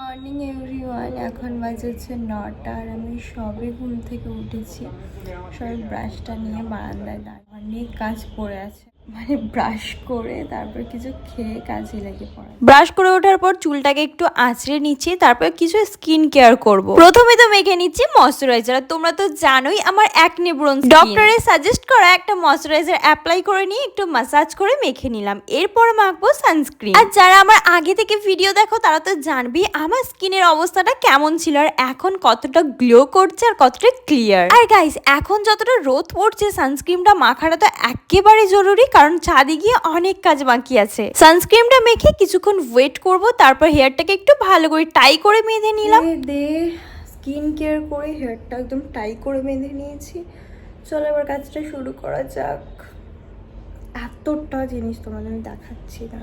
Morning everyone এখন বাজে হচ্ছে নটা আর আমি সবে ঘুম থেকে উঠেছি। সবাই ব্রাশটা নিয়ে বারান্দায় দাঁড়িয়ে অনেক কাজ পড়ে আছে। মানে ব্রাশ করে তারপর কিছু খেয়ে কাজে লেগে পড়া। ব্রাশ করে ওঠার পর চুলটাকে একটু আঁচড়ে নিচ্ছি তারপর কিছু স্কিন কেয়ার করব। প্রথমে তো মেখে নিচ্ছি ময়শ্চারাইজার আর তোমরা তো জানোই আমার একনে ব্রোন ডক্টরের সাজেস্ট করা একটা ময়শ্চারাইজার অ্যাপ্লাই করে নিয়ে একটু মাসাজ করে মেখে নিলাম। এরপর মাখবো সানস্ক্রিন আর যারা আমার আগে থেকে ভিডিও দেখো তারা তো জানবি আমার স্কিনের অবস্থাটা কেমন ছিল আর এখন কতটা গ্লো করছে আর কতটা ক্লিয়ার আর গাইস এখন যতটা রোদ পড়ছে সানস্ক্রিনটা মাখাটা তো একেবারে জরুরি কারণ ছাদে গিয়ে অনেক কাজ বাকি আছে। সানস্ক্রিনটা মেখে কিছুক্ষণ ওয়েট করব, তারপর হেয়ারটাকে একটু ভালো করে টাই করে বেঁধে নিলাম। দে স্কিন কেয়ার করে হেয়ারটা একদম টাই করে বেঁধে নিয়েছি। চলো এবার কাজটা শুরু করা যাক। এতটা জিনিস তোমাদের আমি দেখাচ্ছি না।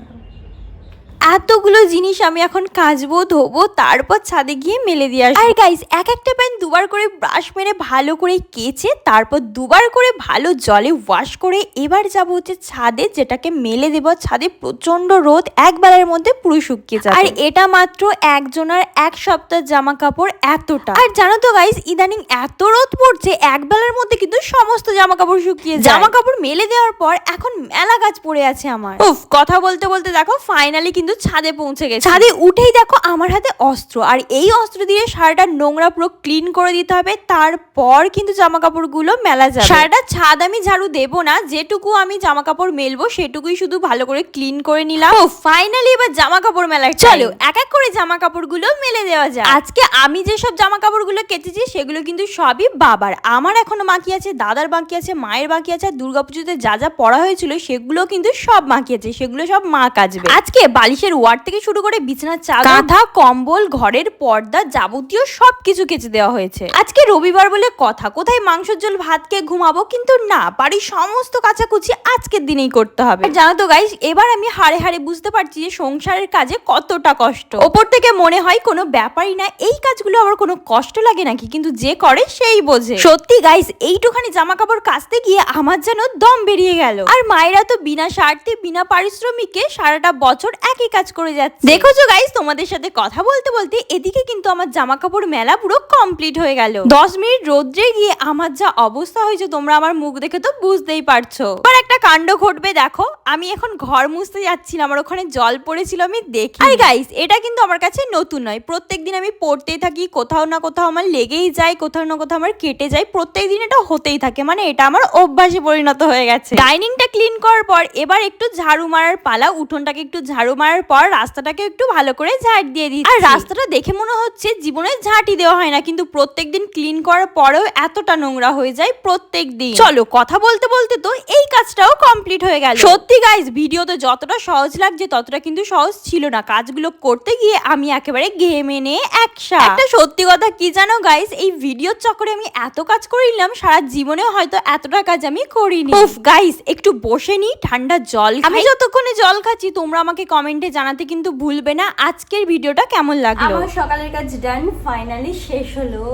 এতগুলো জিনিস আমি এখন কাচবো, ধোবো, তারপর ছাদে গিয়ে মেলে দিয়ে আসব। আর গাইস এক একটা প্যান দুবার করে ব্রাশ মেরে ভালো করে কেচে, তারপর দুবার করে ভালো জলে ওয়াশ করে এবার যাব হচ্ছে ছাদে, যেটাকে মেলে দেবো ছাদে প্রচণ্ড রোদ এক বেলার মধ্যে পুরো শুকিয়ে যাবে। আর এটা মাত্র একজনের এক সপ্তাহ জামা কাপড় এতটা। আর জানো তো গাইস ইদানিং এত রোদ পড়ছে, একবেলার মধ্যে কিন্তু সমস্ত জামা কাপড় শুকিয়ে জামা কাপড় মেলে দেওয়ার পর এখন মেলা গাছ পড়ে আছে আমার। উফ, কথা বলতে বলতে দেখো ফাইনালি কিন্তু ছাদে পৌঁছে গেছে। ছাদে উঠেই দেখো আমার হাতে অস্ত্র আর এই অস্ত্র দিয়ে সারাটা নোংরা পুরো ক্লিন করে দিতে হবে তারপর কিন্তু জামা কাপড়গুলো মেলা যাবে। সারাটা ছাদ আমি ঝাড়ু দেব না যেটুকু আমি জামা কাপড় মেলবো সেটুকুই শুধু ভালো করে ক্লিন করে নিলাম। ও ফাইনালি এবার জামা কাপড় মেলার চলো এক এক করে জামা কাপড়গুলো মেলে দেওয়া যায় আজকে আমি যেসব জামা কাপড়গুলো কেচেছি সেগুলো কিন্তু সবই বাবার। আমার এখনও বাকি আছে দাদার বাকি আছে মায়ের বাকি আছে আর দুর্গাপুজোতে যা যা পড়া হয়েছিল সেগুলো কিন্তু সব বাকি আছে সেগুলো সব মা কাচবে। আজকে বালিশের ওয়ার্ড থেকে শুরু করে বিছানার চাদর কাঁথা কম্বল ঘরের পর্দা যাবতীয় সবকিছু কেচে দেওয়া হয়েছে। আজকে রবিবার বলে কথা কোথায় মাংসের ঝোল ভাত খেয়ে ঘুমাবো কিন্তু না বাড়ির সমস্ত কাচাকুচি আজকের দিনেই করতে হবে। জানো তো গাইস এবার আমি হাড়ে হাড়ে বুঝতে পারছি যে সংসারের কাজে কতটা কষ্ট। ওপর থেকে মনে হয় কোনো ব্যাপারই না এই কাজগুলো আবার কোনো কষ্ট লাগে নাকি? কিন্তু যে করে সেই বোঝে। সত্যি গাইস এইটুখানি জামা কাপড় কাচতে গিয়ে আমার যেন দম বেরিয়ে গেল। আর মায়েরা তো বিনা স্বার্থে বিনা পারিশ্রমিকে সারাটা বছর একই কাজ করে যাচ্ছে। দেখোছো গাইস তোমাদের সাথে কথা বলতে বলতে এদিকে কিন্তু আমার জামা কাপড় মেলা পুরো কমপ্লিট হয়ে গেল। দশ মিনিট রোদ্রে গিয়ে আমার যা অবস্থা হয়েছে, তোমরা আমার মুখ দেখে তো বুঝতেই পারছ। আর একটা কাণ্ড ঘটবে, দেখো। আমি এখন ঘর মুছতে যাচ্ছিলাম, আমার ওখানে জল পড়েছিল, আমি দেখি। আর গাইস এটা কিন্তু আমার কাছে নতুন নয়। প্রত্যেক দিন আমি পড়তেই থাকি, কোথাও না কোথাও আমার লেগেই যায়, কোথাও না কোথাও আমার কেটে যায়। প্রত্যেক দিন এটা হতেই থাকে মানে এটা আমার অভ্যাসে পরিণত হয়ে গেছে। ডাইনিংটা ক্লিন করার পর এবার একটু ঝাড়ু মারার পালা, উঠোনটাকে একটু ঝাড়ু মারার পর রাস্তাটাকে একটু ভালো করে ঝাঁট দিয়ে দিই আর রাস্তাটা দেখে মনে হচ্ছে জীবনে ঝাঁটি দেওয়া হয় না কিন্তু প্রত্যেকদিন ক্লিন করার পরেও এতটা নোংরা হয়ে যায় প্রত্যেক দিন চলো কথা বলতে বলতে তো এই কাজটাও কমপ্লিট হয়ে গেল। সত্যি গাইজ ভিডিওতে যতটা সহজ লাগছে ততটা কিন্তু সহজ ছিল না। কাজগুলো করতে গিয়ে আমি একেবারে ঘেমে নিয়ে একসা। একটা সত্যি কথা কি জানো গাইজ এই ভিডিওর চক্করে আমি এত কাজ করিলাম সারা জীবনে হয়তো এতটা কাজ আমি করিনি। গাইজ একটু বসে নি ঠান্ডা জল আমি যতক্ষণে জল খাচ্ছি তোমরা আমাকে কমেন্টে জানাতে কিন্তু ভুলবে না। আজকের ভিডিওটা কেমন লাগল? আমার সকালের কাজ ডান ফাইনালি শেষ হলো।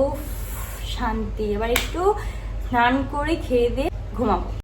শান্তি, এবার একটু স্নান করে খেয়ে দিয়ে ঘুমাবো।